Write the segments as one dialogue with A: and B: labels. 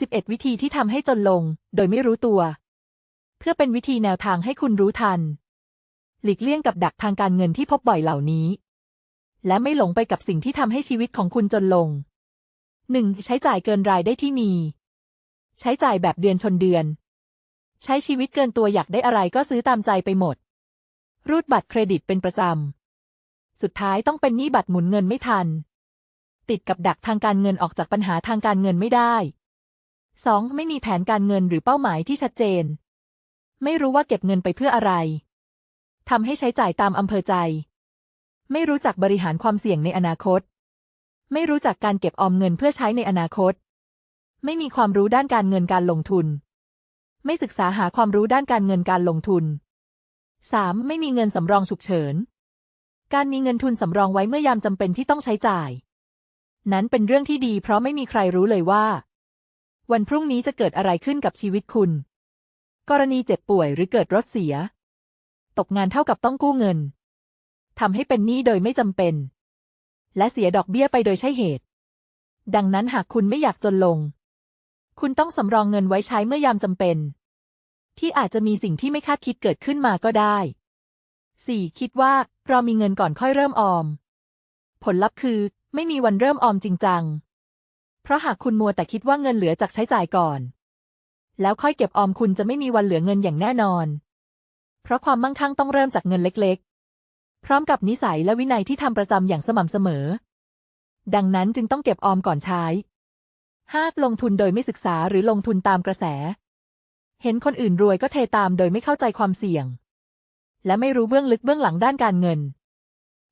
A: 11 วิธีที่ทำให้จนลง โดยไม่รู้ตัว เพื่อเป็นวิธีแนวทางให้คุณรู้ทัน หลีกเลี่ยงกับดักทางการเงินที่พบบ่อยเหล่านี้ และไม่หลงไปกับสิ่งที่ทำให้ชีวิตของคุณจนลง 1. ใช้จ่ายเกินรายได้ที่มี ใช้จ่ายแบบเดือนชนเดือน ใช้ชีวิตเกินตัวอยากได้อะไรก็ซื้อตามใจไปหมด รูดบัตรเครดิตเป็นประจำ สุดท้ายต้องเป็นหนี้บัตรหมุนเงินไม่ทัน ติดกับดักทางการเงินออกจากปัญหาทางการเงินไม่ได้ 2. ไม่มีแผนการเงินหรือเป้าหมายที่ชัดเจน ไม่รู้ว่าเก็บเงินไปเพื่ออะไร ทำให้ใช้จ่ายตามอำเภอใจ ไม่รู้จักบริหารความเสี่ยงในอนาคต ไม่รู้จักการเก็บออมเงินเพื่อใช้ในอนาคต ไม่มีความรู้ด้านการเงินการลงทุน ไม่ศึกษาหาความรู้ด้านการเงินการลงทุน 3. ไม่มีเงินสำรองฉุกเฉิน การมีเงินทุนสำรองไว้เมื่อยามจำเป็นที่ต้องใช้จ่าย นั้นเป็นเรื่องที่ดีเพราะไม่มีใครรู้เลยว่า วันพรุ่งนี้จะเกิดอะไรขึ้นกับชีวิตคุณ กรณีเจ็บป่วยหรือเกิดรถเสีย ตกงานเท่ากับต้องกู้เงินทำให้เป็นหนี้โดยไม่จำเป็น และเสียดอกเบี้ยไปโดยใช่เหตุ ดังนั้นหากคุณไม่อยากจนลง คุณต้องสำรองเงินไว้ใช้เมื่อยามจำเป็น ที่อาจจะมีสิ่งที่ไม่คาดคิดเกิดขึ้นมาก็ได้ 4. คิดว่าเรามีเงินก่อนค่อยเริ่มออม ผลลัพธ์คือ ไม่มีวันเริ่มออมจริงจัง เพราะหากคุณมัวแต่คิดว่าเงินเหลือจากใช้จ่ายก่อน แล้วค่อยเก็บออมคุณจะไม่มีวันเหลือเงินอย่างแน่นอน เพราะความมั่งคั่งต้องเริ่มจากเงินเล็กๆ พร้อมกับนิสัยและวินัยที่ทำประจำอย่างสม่ำเสมอ ดังนั้นจึงต้องเก็บออมก่อนใช้ 5. ลงทุนโดยไม่ศึกษาหรือลงทุนตามกระแส เห็นคนอื่นรวยก็เทตามโดยไม่เข้าใจความเสี่ยง และไม่รู้เบื้องลึกเบื้องหลังด้านการเงิน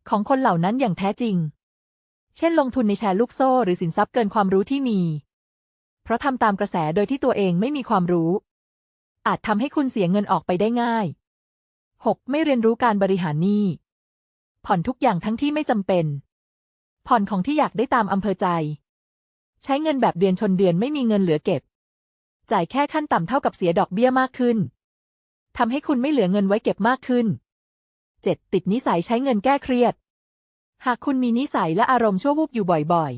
A: ของคนเหล่านั้นอย่างแท้จริง เช่นลงทุนในแชร์ลูกโซ่ หรือสินทรัพย์เกินความรู้ที่มี เพราะทำตามกระแสโดยที่ตัวเองไม่มีความรู้ อาจทำให้คุณเสียเงินออกไปได้ง่าย 6. ไม่เรียนรู้การบริหารหนี้ ผ่อนทุกอย่างทั้งที่ไม่จำเป็น ผ่อนของที่อยากได้ตามอำเภอใจ ใช้เงินแบบเดือนชนเดือนไม่มีเงินเหลือเก็บ จ่ายแค่ขั้นต่ำเท่ากับเสียดอกเบี้ยมากขึ้นทำให้คุณไม่เหลือเงินไว้เก็บมากขึ้น 7. ติดนิสัยใช้เงินแก้เครียด หากคุณมีนิสัยและอารมณ์ชั่ววูบอยู่บ่อย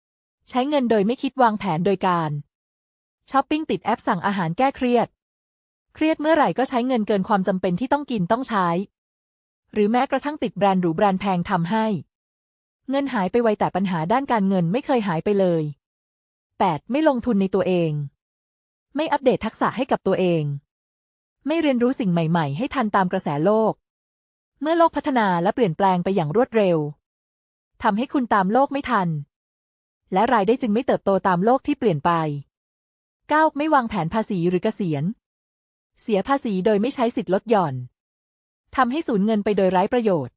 A: ๆ ใช้เงินโดยไม่คิดวางแผนโดยการช้อปปิ้งติดแอปสั่งอาหารแก้เครียด เครียดเมื่อไหร่ก็ใช้เงินเกินความจำเป็นที่ต้องกินต้องใช้ หรือแม้กระทั่งติดแบรนด์หรูแบรนด์แพงทำให้ เงินหายไปไวแต่ปัญหาด้านการเงินไม่เคยหายไปเลย 8. ไม่ลงทุนในตัวเอง ไม่อัปเดตทักษะให้กับตัวเอง ไม่เรียนรู้สิ่งใหม่ ๆ ให้ทันตามกระแสโลก เมื่อโลกพัฒนาและเปลี่ยนแปลงไปอย่างรวดเร็ว ทำให้คุณตามโลกไม่ทัน และรายได้จึงไม่เติบโตตามโลกที่เปลี่ยนไป 9. ไม่วางแผนภาษีหรือเกษียณ เสียภาษีโดยไม่ใช้สิทธิ์ลดหย่อนทำให้สูญเงินไปโดยไร้ประโยชน์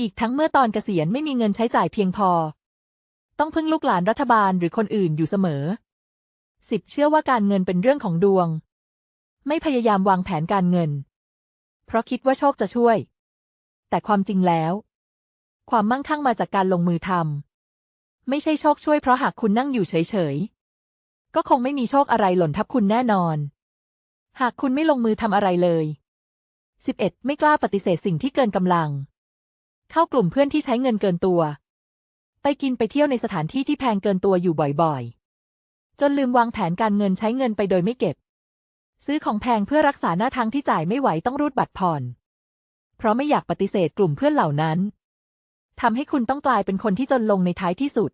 A: อีกทั้งเมื่อตอนเกษียณไม่มีเงินใช้จ่ายเพียงพอ ต้องพึ่งลูกหลานรัฐบาลหรือคนอื่นอยู่เสมอ 10. เชื่อว่าการเงินเป็นเรื่องของดวง ไม่พยายามวางแผนการเงิน เพราะคิดว่าโชคจะช่วย แต่ความจริงแล้ว ความมั่งคั่งมาจากการลงมือทำไม่ใช่โชคช่วยเพราะหากคุณนั่งอยู่เฉยๆ ก็คงไม่มีโชคอะไรหล่นทับคุณแน่นอน หากคุณไม่ลงมือทำอะไรเลย 11. ไม่กล้าปฏิเสธสิ่งที่เกินกำลัง เข้ากลุ่มเพื่อนที่ใช้เงินเกินตัว ไปกินไปเที่ยวในสถานที่ที่แพงเกินตัวอยู่บ่อยๆ จนลืมวางแผนการเงินใช้เงินไปโดยไม่เก็บ ซื้อของแพงเพื่อรักษาหน้าทางที่จ่ายไม่ไหวต้องรูดบัตรผ่อน เพราะไม่อยากปฏิเสธกลุ่มเพื่อนเหล่านั้น ทำให้คุณต้องกลายเป็นคนที่จนลงในท้ายที่สุด